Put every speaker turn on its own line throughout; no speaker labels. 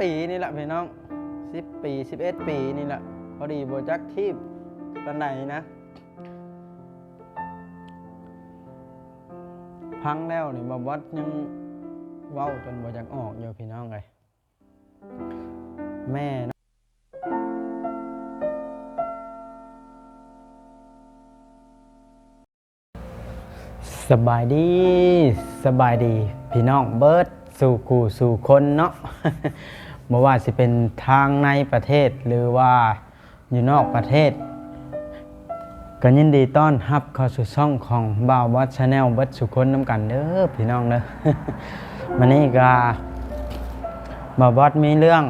ปีนี่แหละพี่น้องสิบปีสิบเอ็ดปีนี่แหละพอดีโบจักทีบปันไหนนะ พังแล้วนี่บวัดยังเว้าจนโบจักออกอยู่พี่น้องเลยแม่สบายดีสบายดี พี่น้องเบิร์ดสู่กูสู่คนเนาะ บ่ว่าสิเป็นทางในประเทศหรือว่าอยู่นอกประเทศก็ยินดีต้อนรับเข้าสู่ช่องของบ่าวบอสชาแนลเบิร์ดสุคนน้ำกันเด้อพี่น้องเด้อวันนี้ก็บ่าวบอสมีเรื่อง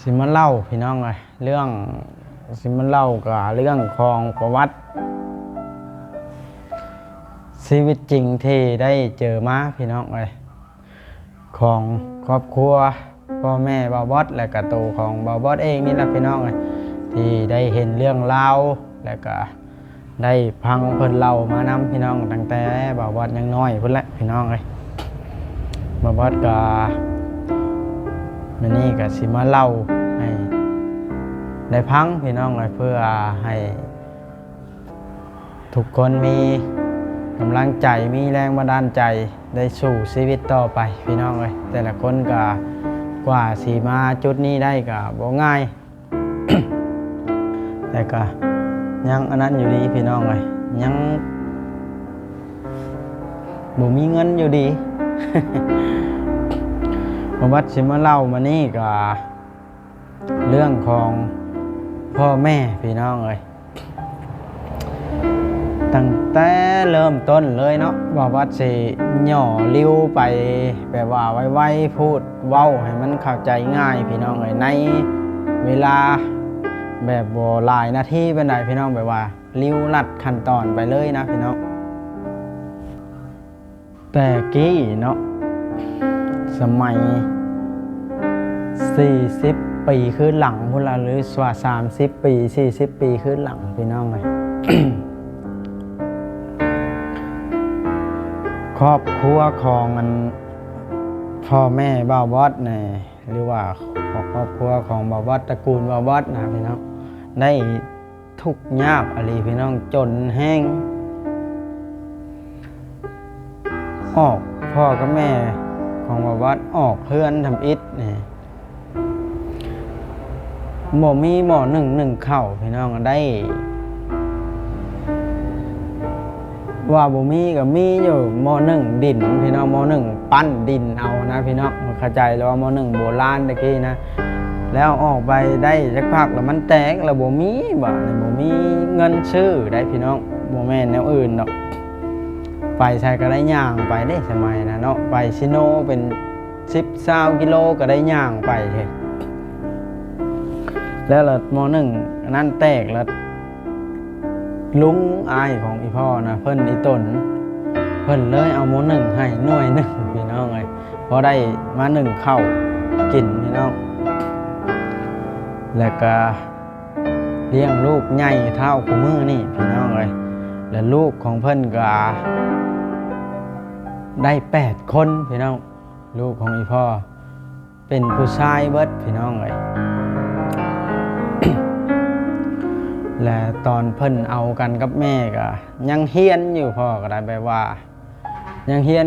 สิมาเล่าพี่น้องเลยเรื่องสิมาเล่ากับเรื่องของประวัติ ชีวิตจริงที่ได้เจอมาพี่น้องเลยของครอบครัว พ่อแม่บาวบอสและกระตูของบาวบอสเองนี่แหละพี่น้องเลยที่ได้เห็นเรื่องราวและก็ได้พังเพิ่นเล่ามานำพี่น้องตั้งแต่บาวบอสยังน้อยพุ่นแหละพี่น้องเลยบาวบอสก็มันนี่ก็สิมาเล่าให้ได้พังพี่น้องเลยเพื่อให้ทุกคนมีกำลังใจมีแรงบันดาลใจได้สู่ชีวิตต่อไปพี่น้องเลยแต่ละคนก็ กว่าสีมาจุดนี้ได้ก็บ่ง่าย แต่ก็ยังอันนั้นอยู่ดีพี่น้องเลยยังบ่มีเงินอยู่ดีมาวัดสิมาเล่ามานี่ก็เรื่องของพ่อแม่พี่น้องเลย ตั้งแต่เริ่มต้นเลยเนาะว่าวัดสิหย่อลิ้วไปแบบว่าไว้ๆพูดเว้าให้มันเข้าใจง่าย พี่น้องเลยในเวลาแบบบหลายนาทีเป็นไรพี่น้องแบบว่าลิ้วลัดขั้นตอนไปเลยนะพี่น้องแต่กี้เนาะสมัย 40 ปีขึ้นหลังพุ่นละหรือสว่า 30 ปี 40 ปีขึ้นหลังพี่น้องเลย ครอบครัวของมันพ่อแม่บ่าวบอสเนี่ยหรือว่าครอบครัวของบ่าวบอสตระกูลบ่าวบอสนะพี่น้องได้ทุกยากอะไรพี่น้องจนแห้งออกพ่อกับแม่ของบ่าวบอสออกเพื่อนทำอิฐเนี่ยหมอมีหมอหนึ่งหนึ่งเข่าพี่น้องได้ ว่าบ่มีก็มีอยู่มหนึ่งดินพี่น้องมหนึ่งปั้นดินเอานะพี่น้องเข้าใจแล้วว่ามหนึ่งโบราณตะกี้นะ แล้วออกไปได้สักพักแล้วมันแตกแล้วบ่มีบ่เนี่ยบ่มีเงินซื้อได้พี่น้องบ่แม่นแนวอื่นดอกไปใช้ก็ได้ย่างไปได้สมัยนะเนาะไปซิโนเป็น10 20กิโลก็ได้ย่างไปเลยแล้วละมหนึ่งนนั้นแตกแล้ว ลุงอายของอีพ่อนะเพิ่นอีตนเพิ่นเลยเอาหมูหนึ่งให้หน่วยหนึ่งพี่น้องเลยพอได้มาหนึ่งเข้ากินพี่น้อง แล้วก็เลี้ยงลูกใหญ่เท่ากูมือนี่พี่น้องเลยแล้วลูกของเพิ่นก็ได้แปดคนพี่น้อง ลูกของอีพ่อ เป็นผู้ชายเบิดพี่น้องเลย และตอนเพิ่นเอากันกับแม่ก็ยังเฮียนอยู่พ่อก็ได้แบบว่า ยังเฮียน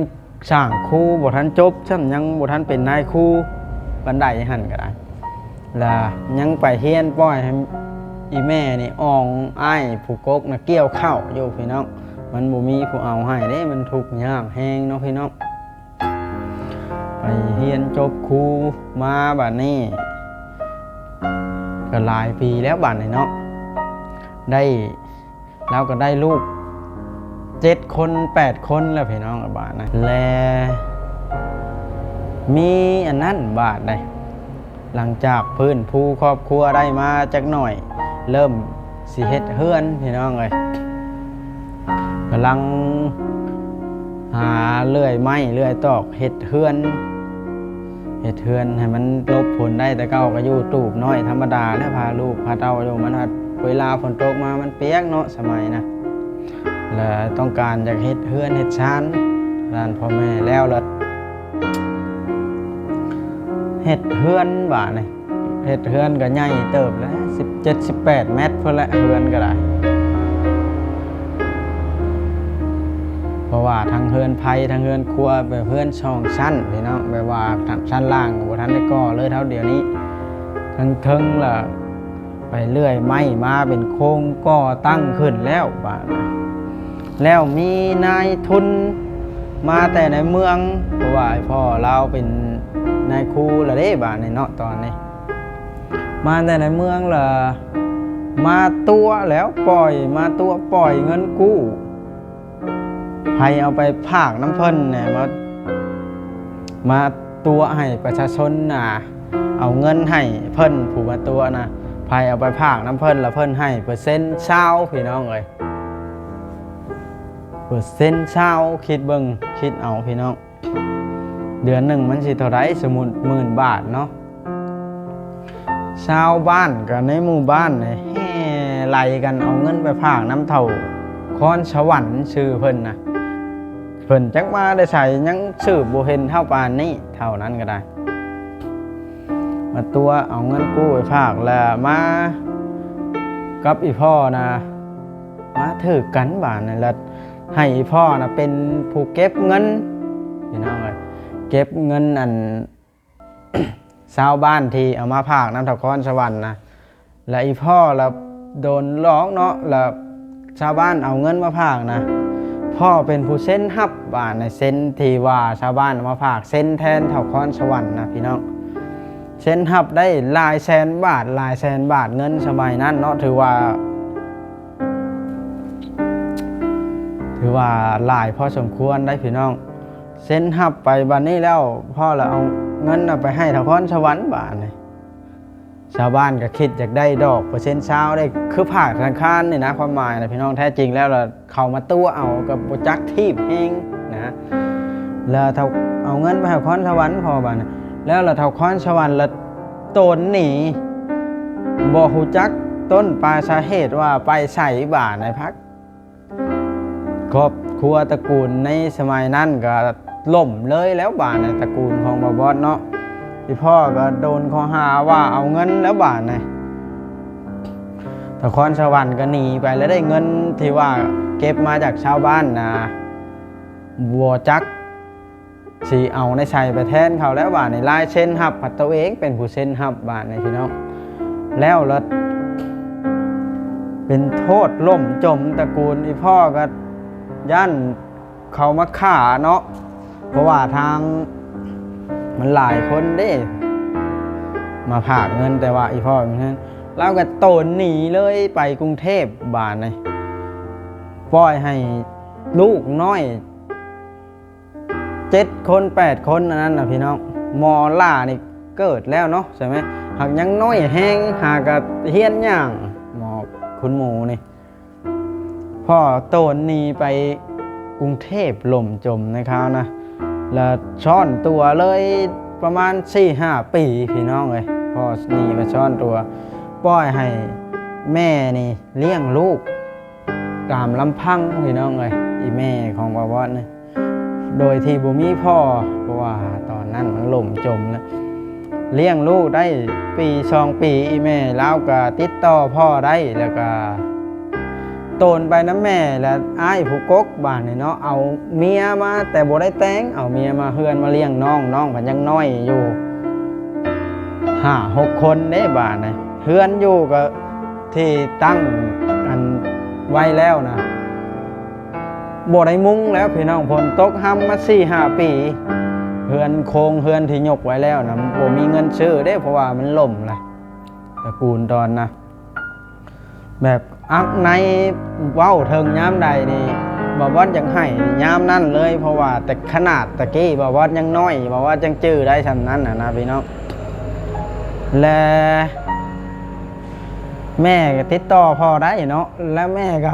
สร้างครูบ่ทันจบซ้ำยังบ่ทันเป็นนายครูบันไดหั่นก็ได้และยังไปเฮียนปล่อยให้อีแม่นี่อองอ้ายผู้กกนะเกี่ยวเข้าอยู่พี่น้องมันบ่มีผู้เอาให้เด้มันทุกข์ยากแฮงเนาะพี่น้องไปเฮียนจบครูมาบัดนี้ก็หลายปีแล้วบัดนี้เนาะ ได้เราก็ได้ลูกเจ็ดคนแปดคนแล้วพี่น้องกับบาทนะและ มีอันนั้นบาทได้ หลังจากพื้นผู้ครอบครัวได้มาจักหน่อย เริ่มสิเฮ็ดเฮือนพี่น้องเลยกำลังหาเลื่อยไม้เลื่อยตอกเฮ็ดเฮือนเฮ็ดเฮือนให้มันลบผลได้แต่เก้าก็อยู่ตูบน้อยธรรมดาแล้วพาลูกพาเต้าอยู่มันหัด เวลาฝนตกมามันเปียกเนาะสมัยนะแล้วต้องการอยากเฮ็ดเฮือนเฮ็ดชานร้านพ่อแม่แล้วล้วเฮ็ดเฮือนบ่านี่เฮ็ดเฮือนก็ใหญ่เติบแล้ว17 18เมตรเพุ่นละเฮือนก็ได้เพราะว่าทั้งเฮือนไผ่ทั้งเฮือนครัวแบบเฮือนช่องชั้นพี่น้องแบบว่าชั้นล่างบ่ทันได้ก่อเลยเท่าเดียวนี้ทั้งเทิงล่ะ ไปเรื่อยไม้มาเป็นโครงก่อตั้งขึ้นแล้วบ้านแล้วมีนายทุนมาแต่ในเมืองเพราะว่าพ่อเราเป็นนายครูละเด้บ้านในเนาะตอนนี้ มาแต่ในเมืองละมาตัวแล้วปล่อยมาตัวปล่อยเงินกู้ไผเอาไปภาคน้ำเพิ่นเนี่ยมามาตัวให้ประชาชนน่ะเอาเงินให้เพิ่นผู้มาตัวนะ ไผเอาไปภาคน้ำเพิ่นแล้วเพิ่นให้เปอร์เซ็นต์เช้าพี่น้องเอ้ยเปอร์เซ็นต์เช้าคิดเบิ่งคิดเอาพี่น้อง เดือนหนึ่งมันสิเท่าไรสมมุติหมื่นบาทเนาะชาวบ้านกับในหมู่บ้านเนี่ยแห่ไล่กันเอาเงินไปภาคน้ำเท่าคอนสวรรค์ชื่อเพิ่นนะเพิ่นจักมาได้ใส่ยังชื่อบ่เห็นเท่าปานนี้เท่านั้นก็ได้ มาตัวเอาเงินกู้ไปฝากแล้วมากับอีพ่อนะ มาถือกันบานนี่แล้วให้อีพ่อนะเป็นผู้เก็บเงินพี่น้องเอ้ยเก็บเงินอันชาวบ้านที่เอามาฝากน้ำตะคอนสวรรค์นะและอีพ่อเราโดนร้องเนาะแล้วชาวบ้านเอาเงินมาฝากนะ พ่อเป็นผู้เส้นฮับบ้านในเส้นทีว่าชาวบ้านมาฝากเส้นแทนเท่าคอนสวรรค์นะพี่น้อง เส้นฮับได้หลายแสนบาทหลายแสนบาทเงินสมัยนั้นเนาะถือว่า ถือว่าหลายพอสมควรได้พี่น้องเส้นฮับไปบันนี้แล้วพ่อเราเอาเงินไปให้ท่าคอนสวรรค์บาทนี่ชาวบ้านก็คิดอยากได้ดอกเปอร์เซ็นต์เช้าได้คือผ่าธนาคารนี่นะความหมายนะพี่น้องแท้จริงแล้วเราเขามาตัวเอากับโปรจักทีบเองนะแล้วเท่าเอาเงินไปให้คอนสวรรค์พอบานนะ แล้วเราเท่าค้อนสวรรค์ละโตนหนีบ่ฮู้จักต้นปลายสาเหตุว่าไปใส่บาในพัก ครอบครัวตระกูลในสมัยนั้นก็ล่มเลยแล้วบาในตระกูลของบาบอสเนาะพี่พ่อก็โดนข้อหาว่าเอาเงินแล้วบาทไงแต่คอนสวรรค์ก็หนีไปแล้วได้เงินที่ว่าเก็บมาจากชาวบ้านนะบัวจัก สีเอาในใส่ไปแทนเขาแล้วบาในลายเส้นหับผัดตัวเองเป็นผู้เส้นหับบาทในพี่น้องแล้วรถเป็นโทษล่มจมตระกูลอีพ่อก็ย่านเขามาฆ่าเนาะเพราะว่าทางมันหลายคนเด้ มาผากเงินแต่ว่าอีพ่อมันนั้นเราก็โตนหนีเลยไปกรุงเทพบานเลยปล่อยให้ลูกน้อย เจ็ดคนแปดคนอันนั้นนะพี่น้องมอล่านี่เกิดแล้วเนาะใช่ไหมหากยังน้อยแห้งหากกเฮียนย่างหมอคุณหมูนี่พ่อโตนนีไปกรุงเทพล่มจมนะครับนะแล้วช้อนตัวเลยประมาณ4ี่ห้าปีพี่น้องเลยพ่อหนีมาช้อนตัวปล่อยให้แม่นี่เลี้ยงลูกตามลำพังพี่น้องเลยอีแม่ของบาวอสนี่ โดยที่บุมีพ่อเพราะว่าตอนนั้นมันล่มจมแล้วเลี้ยงลูกได้ปีสองปีอีแม่แล้วก็ติดต่อพ่อได้แล้วก็โตนไปน้ำแม่และอ้ายผู้กกบ้านเนาะเอาเมียมาแต่บ่ได้แต่งเอาเมียมาเฮือนมาเลี้ยงน้องน้องพันยังน้อยอยู่ห้าหกคนเด้บ้านนี่เฮือนอยู่ก็ที่ตั้งกันไว้แล้วนะ บ่ได้มุ้งแล้วพี่น้องพลตกห้ำมาสี่ห้าปีเฮือนโคงเฮือนที่ยกไว้แล้วนะบ่มีเงินซื้อเด้เพราะว่ามันล่มละตระกูลตอนนะ แบบอักในเว้าเทิงย้ำใดนี่บาวอดยังให้ย้ำนั่นเลย เพราะว่าแต่ขนาดตะกี้บาวอดยังน้อยบาวอดยังจื้อได้ทำนั้นนะนะพี่น้องและแม่ก็ติดต่อพ่อได้เนาะและแม่ก็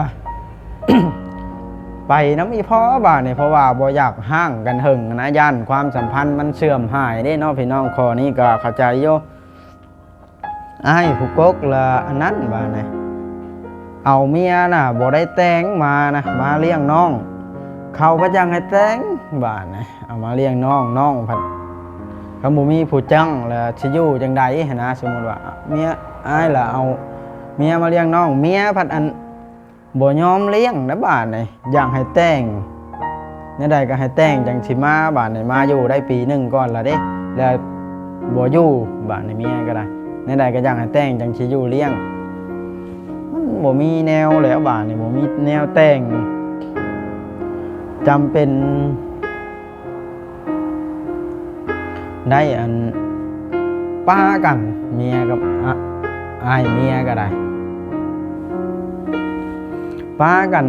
ไปน้ำอีพ่อบ่าเนี่ยเพราะว่าบ่อยากห่างกันหึงนะย่านความสัมพันธ์มันเสื่อมหายได้นาะพี่น้องคอนี้ก็เข้าใจโยไอ้ผู้กกละอันนั้นบ่าเนี่ยเอาเมียน่ะบ่ได้แต่งมานะมาเลี้ยงน้อง เขาพระยังให้แต่งบ้านนะเอามาเลี้ยงน้องน้องผัดคำบ่มีผู้จ้างแล้วสิอยู่จังใดนะสมมติว่าเมียไอ้ละเอาเมียมาเลี้ยงน้องเมียพัดอัน บ่ยอมเลี้ยงนะบ้าดนี่อยากให้แต่งเนี่ยใดก็ให้แต่งจังสิมาบ้าดนี่มาอยู่ได้ปีหนึ่งก่อนละเด้แล้วบ่อยู่บ้านี่เมียก็ได้เนี่ยใดก็อยากให้แต่งจังสิอยู่เลี้ยงมันบ่มีแนวแล้วบ้าดนี่บ่มีแนวแต่งจำเป็น ได้อันป้ากันเมียกับอะอายเมียก็ได้ ป้ากัน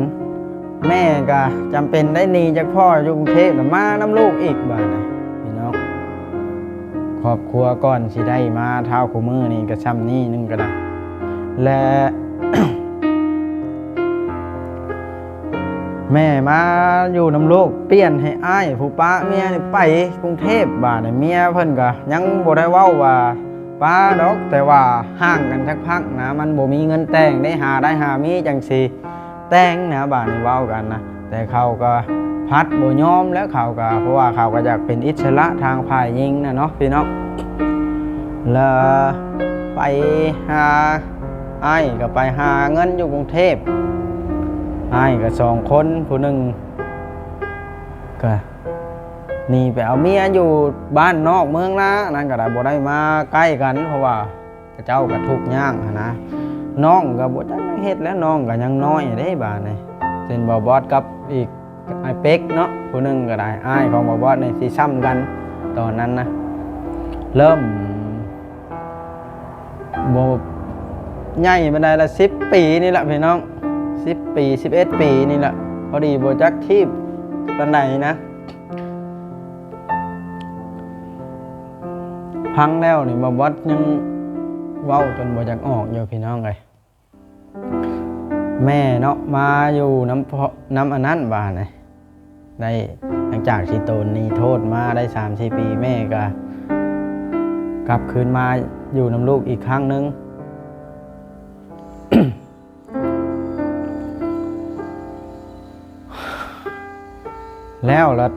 แม่ก็จำเป็นได้หนีจากพ่ออยู่กรุงเทพมาน้ำลูกอีกบ้านนะพี่น้องครอบครัวก่อนสิได้มาเท้าคู่มือนี่ก็ซ้ำนี่นึงก็ได้และแม่มาอยู่น้ำลูกเปลี่ยนให้อ้ายผู้ป้าเมียนี่ไปกรุงเทพบ้านนี่เมียเพิ่นก็ยังบ่ได้เว้าว่าป้าดอกแต่ว่าห่างกันสักพักนะมันบ่มีเงินแต่งได้หาได้หามีจังสิ แต่งนะบ้านนี่เว้ากันนะแต่เขาก็พัดบ่ยอมแล้วเขาก็เพราะว่าเขาก็อยากเป็นอิสระทางฝ่ายหญิงนะเนาะพี่น้องแล้วไปหาไอ้ก็ไปหาเงินอยู่กรุงเทพไอ้ก็สองคนผู้หนึ่งก็หนี่ไปเอาเมียอยู่บ้านนอกเมืองนะนั่นก็ได้บ่ได้มาใกล้กัน เพราะว่าเจ้าก็ทุกข์ยากนะ น้องก็บ่จักเฮ็ดแล้วน้องก็ยังน้อยเด้บาดนี่เช่นบ่บอสกับอีกไอ้เป็กเนาะผู้หนึงก็ได้อ้ายของบ่บอสนี่สิซ้ำกันตอนนั้นนะเริ่มบ่ใหญ่บันไดละ10ปีนี่แหละพี่น้องสิบปีสิบเอ็ดปีนี่แหละพอดีโบจักทีบปันไหนนะ พังแล้วนี่บวัดยังเว้าจนโบจักออกอยู่พี่น้องเลย แม่เนาะมาอยู่น้ำพอน้ำอันนั้นบาดนะได้หลังจากที่โตนนีโทษมาได้สามสี่ปีแม่ก็กลับคืนมาอยู่น้ำลูกอีกครั้งหนึ่งแล้วล้ว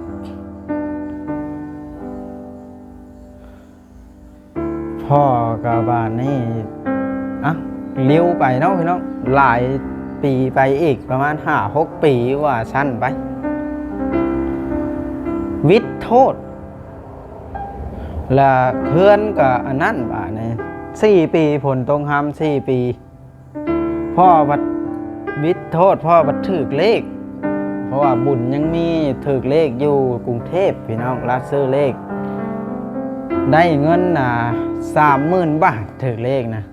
พ่อกับบ้านนี่อะเลี้ยวไปเนาะพี่น้องหลาย ปีไปอีกประมาณห้าหกปีว่าสั้นไป วิทย์โทษและเพื่อนกับอันนั้นบ้านนี่ยสี่ปีผลตรงคำสี่ปี พ่อบัดวิทย์โทษ พ่อบัดถือเลข เพราะว่าบุญยังมีถือเลขอยู่กรุงเทพพี่น้องรัดซื้อเลข ได้เงินน่ะสามหมื่นบาทถือเลขนะ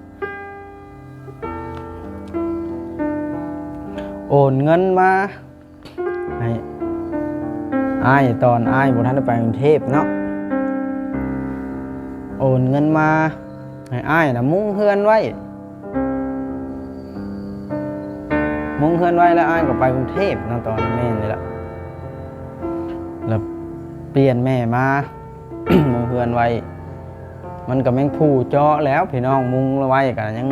โอนเงินมาให้อ้ายตอนอ้ายบุท่านไปกรุงเทพเนาะโอนเงินมาให้อ้ายนะมุ้งเฮือนไว้ มุ้งเฮือนไว้แล้วอ้ายก็ไปกรุงเทพนะตอนนั้นแม่นี่แหละแล้วเปลี่ยนแม่มา มุ้งเฮือนไว้ มันก็แม่งผู้เจาะแล้วพี่น้องมุ้งไว้กันยัง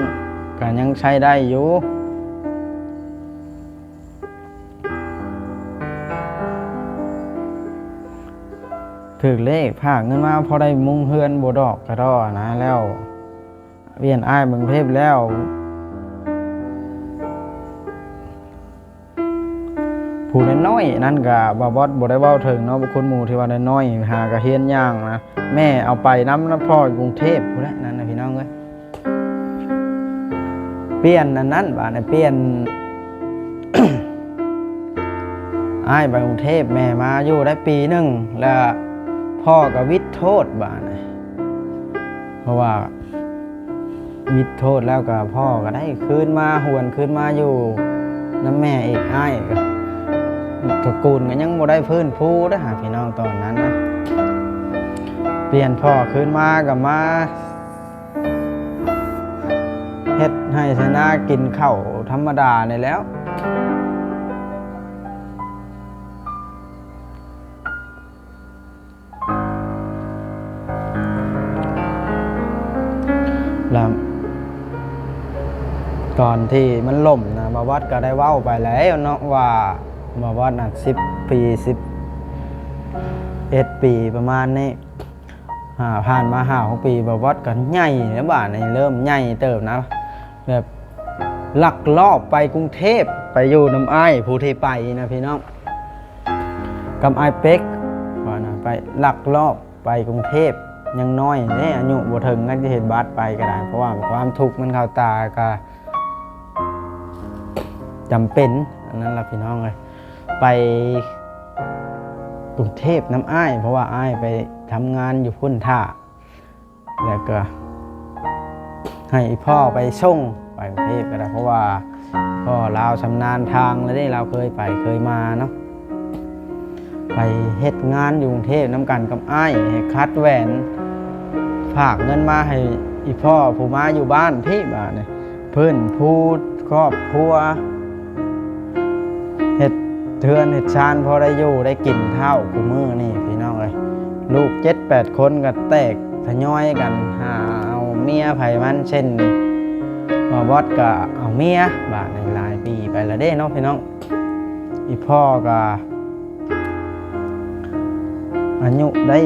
กันยังใช้ได้อยู่ ถือเลขภาคเงินมาพอได้มุ้งเฮือนบดอกกระดอนะแล้วเวียนอ้ายเมืองเทพแล้ว ผู้น้อยนั่นก็บ่บอสบ่ได้เว้าถึงเนาะบุคคลหมู่ที่ว่าน้อยหากระเฮียนย่างนะแม่เอาไปน้ำน้ำพ่อยกรุงเทพผู้นั้นนั่นนะพี่น้องเอ้ยเปลี่ยนอันนั้นบาดนเปลี่ยนอ้ายไปกรุงเทพแม่มาอยู่ได้ปีหนึ่งแล้ว พ่อก็วิทย์โทษบานะเพราะว่า วิทย์โทษแล้วก็พ่อก็ได้คืนมาหวนคืนมาอยู่น้ำแม่อีกอ้ายก็ตระกูลก็ยังบ่ได้พื้นฟูด้อหาพี่น้องตอนนั้นนะเปลี่ยนพ่อคืนมากับมาเฮ็ดให้ชนะกินข้าวธรรมดาในแล้ว ก่อนที่มันล่มนะมาวัดก็ได้เว้าไปแล้วเนาะว่ามาวัดน่ะสิบปีสิบเอ็ดปีประมาณนี้ผ่านมาห้าหกปีบวัดกันใหญ่แล้วบ้านในเริ่มใหญ่เติบนะแบบลักลอบไปกรุงเทพไปอยู่น้ำไอ้ผู้ที่ไปนะพี่น้องกับไอ้เป็กว่านะไปลักลอบไปกรุงเทพยังน้อยเนี่ยอายุบ่ถึงนั่นจะเห็นบาดไปก็ได้ เพราะว่าความทุกข์มันเข้าตาก็ จำเป็นอันนั้นละพี่น้องเลยไปกรุงเทพน้ำอ้าย เพราะว่าอ้ายไปทำงานอยู่พุ่นท่า แล้วก็ ให้พ่อไปส่งไปกรุงเทพก็ได้เพราะว่าพ่อเราชำนาญทางแล้วได้เราเคยไปเคยมาเนาะไปเฮ็ดงานอยู่กรุงเทพน้ำกันกับอ้ายให้คัดแหวนฝากเงินมาให้อีพ่อผู้มาอยู่บ้านพี่บ้านเนี่ยเพื่อนพูดครอบครัว เฮ็ดเทือนเฮ็ดชานพอได้อยู่ได้กินเท่ากูมือนี่พี่น้องเลยลูกเจ็ดแปดคนก็แตกทยอยกันหาเอาเมียไผมันเช่นมาบอสก็เอาเมียบาทในหลายปีไปละเด้เนาะพี่น้องอีพ่อก็อายุได้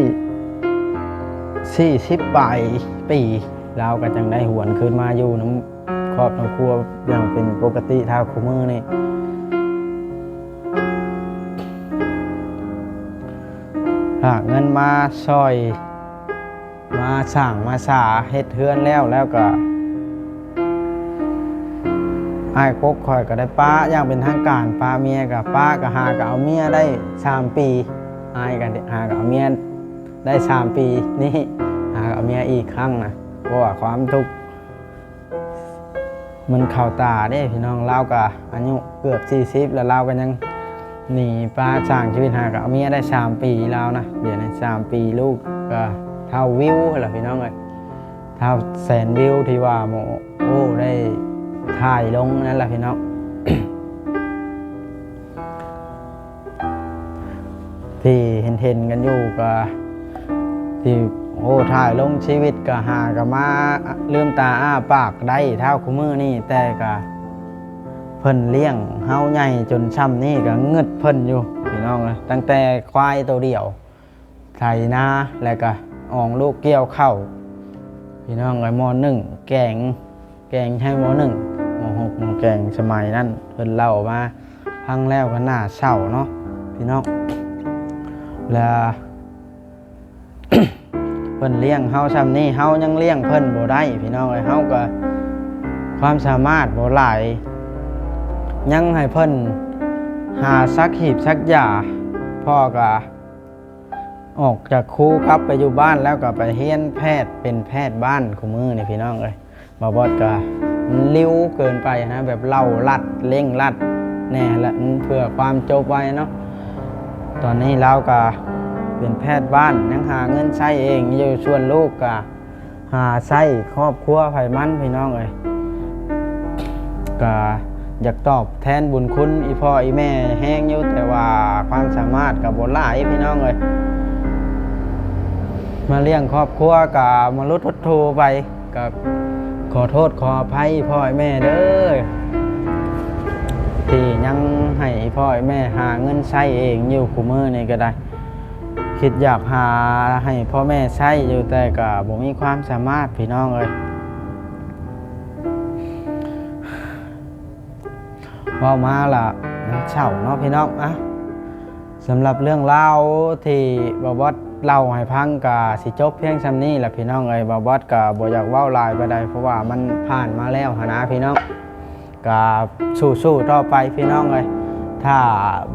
สี่สิบปลายปีเราก็จังได้หวนคืนมาอยู่น้ำครอบน้ำครัวอย่างเป็นปกติเท่าคูมือนี่ หากเงินมาซอย มาสั่งมาสาเฮ็ดเทือนแล้วแล้วก็ไอ้ายกกคอยก็ได้ป้าอย่างเป็นทางการป้าเมียกับป้ากับหากับเอาเมียได้สามปีไอ้กับหากับเอาเมียได้สามปีนี่หากับเอาเมียอีกครั้งนะเพราะว่าความทุกข์มันเข่าตาเด้พี่น้องเล่ากับอายุเกือบสี่สิบแล้วเล่ากันยัง หนีป้าสร้างชีวิตหากับเมียได้สามปีแล้วนะเดี๋ยวในสามปีลูกก็เท่าวิวเหรอพี่น้องเลยเท่าแสนวิวที่ว่าโมโอ้ได้ถ่ายลงนั่นแหละพี่น้องที่เห็นเห็นๆกันอยู่ก็ที่โอ้ถ่ายลงชีวิตก็หากับมาลืมตาอ้าปากได้เท่าคุมือนี่แต่ก็ เพิ่นเลี้ยงเฮาใหญ่จนช่ำนี่ก็เงึดเพิ่นอยู่พี่น้องนะตั้งแต่ควายตัวเดียวไถนาแล้วก็อองลูกเกี่ยวเข้าวพี่น้องไอ้มอหนึ่งแกงแกงให้มอหนึ่งมอหกมอแกงสมัยนั้นเพิ่นเล่ามาพังแล้วก็น่าเศร้าเนาะพี่น้องแล้วเพิ่นเลี้ยงเฮาช่ำนี่เฮายังเลี้ยงเพิ่นบ่ได้พี่น้องไอ้ยเฮาก็ความสามารถบ่หลาย ยังให้เพิ่นหาซักหีบซักยาพ่อก็ออกจากครูกลับไปอยู่บ้านแล้วก็ไปเฮียนแพทย์เป็นแพทย์บ้านคู่มือนี่พี่น้องเลยบาบอดก็ลิ้วเกินไปนะ แบบเล่าลัดเร่งลัดแน่ละเพื่อความจบไว้เนาะตอนนี้เราก็เป็นแพทย์บ้านยังหาเงินใช้เองอยู่ส่วนลูกก็หาใช้ครอบครัวไผมันพี่น้องเลยก็ อยากตอบแทนบุญคุณอีพ่ออีแม่แห้งอยู่แต่ว่าความสามารถกับบหลายพี่น้องเลยมาเลี้ยงครอบครัวกับมรุษทดทูไปกับขอโทษขออภัยพ่อแม่เด้อที่ยังให้พ่อแม่หาเงินใช้เองอยู่คูมือนี่ก็ได้ คิดอยากหาให้พ่อแม่ใช้อยู่แต่ก็บ่มีความสามารถพี่น้องเลย ว่ามาละมันเฉาเนาะพี่น้องอะสำหรับเรื่องเล่าที่บอบอสเล่าให้พังกะสิจบเพียงซำนี้แหละพี่น้องเอ้ยบอบอสกะบ่อยากเว้าลายไปใดเพราะว่ามันผ่านมาแล้วหนนะพี่น้องกะสู้ๆต่อไปพี่น้องเอ้ยถ้า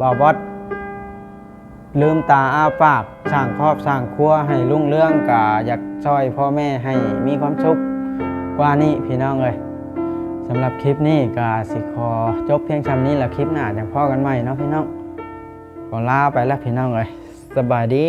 บอบอสลืมตาอ้าปากสร้างครอบสร้างครัวให้รุ่งเรื่องกะอยากช่วยพ่อแม่ให้มีความสุขกว่านี้พี่น้องเอ้ย สำหรับคลิปนี้ก็สิขอจบเพียงชำนี้แหละคลิปหน้าอย่างพ่อกันใหม่เนาะพี่น้องขอลาไปแล้วพี่น้องเลยสบายดี